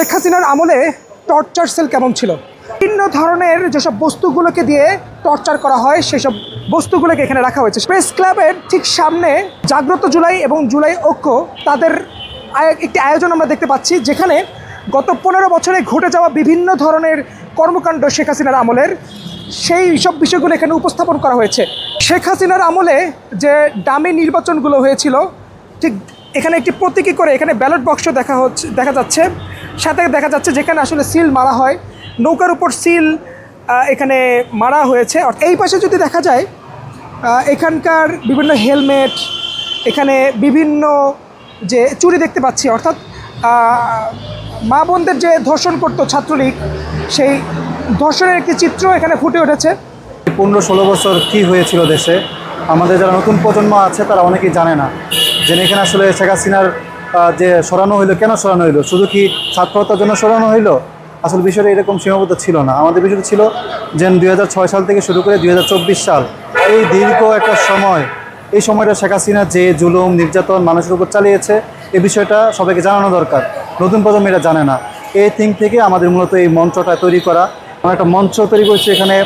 শেখ হাসিনার আমলে torture sell কেমন ছিল? বিভিন্ন ধরনের যেসব বস্তুগুলোকে দিয়ে টর্চার করা হয়, সেসব বস্তুগুলোকে এখানে রাখা হয়েছে। প্রেস ক্লাবের ঠিক সামনে জাগ্রত জুলাই এবং জুলাই ঐক্য তাদের একটি আয়োজন আমরা দেখতে পাচ্ছি, যেখানে গত পনেরো বছরে ঘটে যাওয়া বিভিন্ন ধরনের কর্মকাণ্ড শেখ হাসিনার আমলের। সেই সব বিষয়গুলো এখানে উপস্থাপন করা হয়েছে। শেখ হাসিনার আমলে যে ডামি নির্বাচনগুলো হয়েছিল, ঠিক এখানে একটি প্রতীকী করে এখানে ব্যালট বক্স দেখা হচ্ছে দেখা যাচ্ছে। সাথে দেখা যাচ্ছে যেখানে আসলে সিল মারা হয়। নৌকার উপর সিল এখানে মারা হয়েছে। এই পাশে যদি দেখা যায় এখানকার বিভিন্ন হেলমেট, এখানে বিভিন্ন যে চুরি দেখতে পাচ্ছি, অর্থাৎ মা বোনদের যে ধর্ষণ করতো ছাত্রলীগ, সেই ধর্ষণের একটি চিত্র এখানে ফুটে উঠেছে। পনেরো ষোলো বছর কি হয়েছিল দেশে? আমাদের যারা নতুন প্রজন্ম আছে, তারা অনেকেই জানে না। যে এখানে আসলে শেখ হাসিনার যে সরানো হইল, কেন সরানো হইল? শুধু কি ছাত্রহত্যার জন্য সরানো হইল? আসলে বিষয়টা এরকম সীমাবদ্ধ ছিল না। আমাদের বিষয়টা ছিল যে দুই সাল থেকে শুরু করে দুই হাজার চব্বিশ সাল, এই দীর্ঘ একটা সময়, এই সময়টা শেখ হাসিনা যে জুলুম, নির্যাতন মানুষের উপর চালিয়েছে এই বিষয়টা সবাইকে জানানো দরকার। নতুন প্রজন্ম এটা জানে না। এই থিং থেকে আমাদের মূলত এই মঞ্চটা তৈরি করা। আমরা একটা মঞ্চ তৈরি করছি এখানে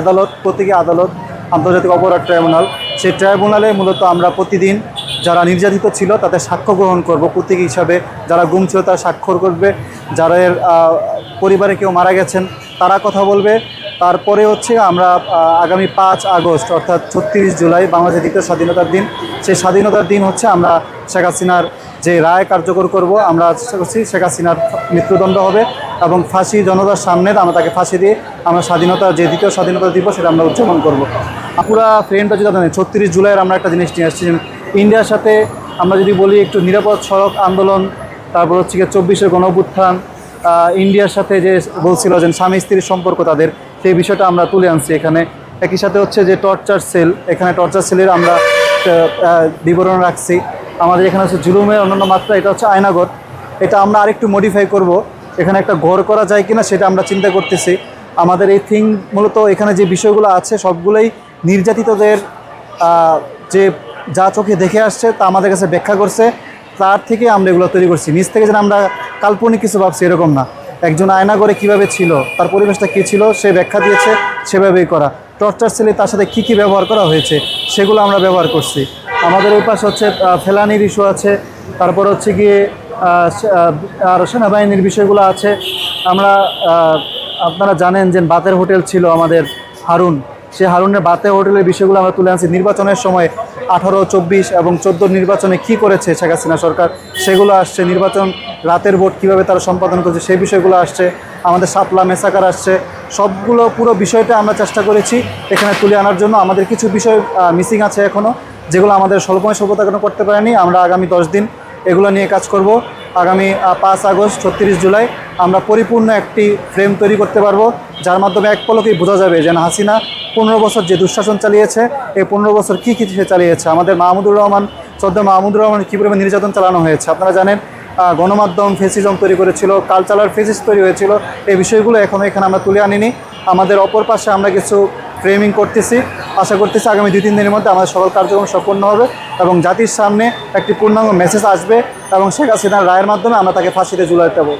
আদালত, প্রতীকী আদালত, আন্তর্জাতিক অপরাধ ট্রাইব্যুনাল। সেই ট্রাইব্যুনালে মূলত আমরা প্রতিদিন যারা নির্যাতিত ছিল তাদের সাক্ষ্য গ্রহণ করব। প্রতীকী হিসাবে যারা গুম ছিল তারা স্বাক্ষর করবে। যারা এর পরিবারে কেউ মারা গেছেন তারা কথা বলবে। তারপরে হচ্ছে আমরা আগামী পাঁচ আগস্ট অর্থাৎ ছত্রিশ জুলাই বাংলাদেশের দ্বিতীয় স্বাধীনতার দিন। সেই স্বাধীনতার দিন হচ্ছে আমরা শেখ হাসিনার যে রায় কার্যকর করব। আমরা চেষ্টা করছি শেখ হাসিনার মৃত্যুদণ্ড হবে এবং ফাঁসি জনতার সামনে আমরা তাকে ফাঁসি দিয়ে আমরা স্বাধীনতা, যে দ্বিতীয় স্বাধীনতা দিবস সেটা আমরা উদযাপন করব। পুরা ফ্রেন্ডটা যদি জানেন ছত্রিশ জুলাইয়ের আমরা একটা জিনিস নিয়ে আসছি ইন্ডিয়ার সাথে আমরা যদি বলি একটু নিরাপদ সড়ক আন্দোলন, তারপর হচ্ছে গিয়ে চব্বিশের গণ ইন্ডিয়ার সাথে যে বলছিল যে স্বামী স্ত্রীর সম্পর্ক তাদের, সেই বিষয়টা আমরা তুলে আনছি এখানে। একই সাথে হচ্ছে যে টর্চার সেল এখানে টর্চার সেলের আমরা বিবরণ রাখছি। আমাদের এখানে হচ্ছে জুলুমের অন্যান্য মাত্রা, এটা হচ্ছে আয়নাগর। এটা আমরা আরেকটু মডিফাই করব। এখানে একটা ঘর করা যায় কিনা সেটা আমরা চিন্তা করতেছি। আমাদের এই থিং মূলত এখানে যে বিষয়গুলো আছে, সবগুলোই নির্যাতিতদের যে যা চোখে দেখে আসছে তা আমাদের কাছে ব্যাখ্যা করছে। তার থেকে আমরা এগুলো তৈরি করছি। নিজ থেকে যেন আমরা কাল্পনিক কিছু ভাবছি, এরকম না। একজন আয়না করে কীভাবে ছিল, তার পরিবেশটা কী ছিল, সে ব্যাখ্যা দিয়েছে, সেভাবেই করা। টর্চার সেলে তার সাথে কী কী ব্যবহার করা হয়েছে, সেগুলো আমরা ব্যবহার করছি। আমাদের ওই পাশে হচ্ছে ফেলানির ইস্যু আছে। তারপর হচ্ছে গিয়ে আর সেনাবাহিনীর বিষয়গুলো আছে। আমরা আপনারা জানেন যে বাতের হোটেল ছিল আমাদের হারুন। সে হারুনের বাতের হোটেলের বিষয়গুলো আমরা তুলে আনছি। নির্বাচনের সময় আঠারো, চব্বিশ এবং চোদ্দ নির্বাচনে কি করেছে শেখ হাসিনা সরকার? সেগুলো আসছে। নির্বাচন রাতের ভোট কীভাবে তারা সম্পাদন করছে সেই বিষয়গুলো আসছে। আমাদের সাপলা মেসাকার আসছে। সবগুলো পুরো বিষয়টা আমরা চেষ্টা করেছি এখানে তুলে আনার জন্য। আমাদের কিছু বিষয় মিসিং আছে এখনও যেগুলো আমাদের স্বল্পময় সভ্যতা করতে পারেনি। আমরা আগামী দশ দিন এগুলো নিয়ে কাজ করব। আগামী পাঁচ আগস্ট, ছত্রিশ জুলাই আমরা পরিপূর্ণ একটি ফ্রেম তৈরি করতে পারব, যার মাধ্যমে এক পলকেই বোঝা যাবে যে না, হাসিনা পনেরো বছর যে দুঃশাসন চালিয়েছে, এই পনেরো বছর কী কী সে চালিয়েছে। আমাদের মাহমুদুর রহমান সদ্য মাহমুদুর রহমান কী পরিমাণ নির্যাতন চালানো হয়েছে? আপনারা জানেন গণমাধ্যম ফেসিজম তৈরি করেছিল কালচারাল ফেসিস তৈরি হয়েছিল, এই বিষয়গুলো এখনও এখানে আমরা তুলে আনিনি। আমাদের অপর পাশে আমরা কিছু ফ্রেমিং করতেছি। আশা করতেছি আগামী দুই, তিন দিনের মধ্যে আমাদের সকল কার্যক্রম সম্পন্ন হবে এবং জাতির সামনে একটি পূর্ণাঙ্গ মেসেজ আসবে এবং শেখ হাসিনার রায়ের মাধ্যমে আমরা তাকে ফাঁসিতে জুলাই পারব।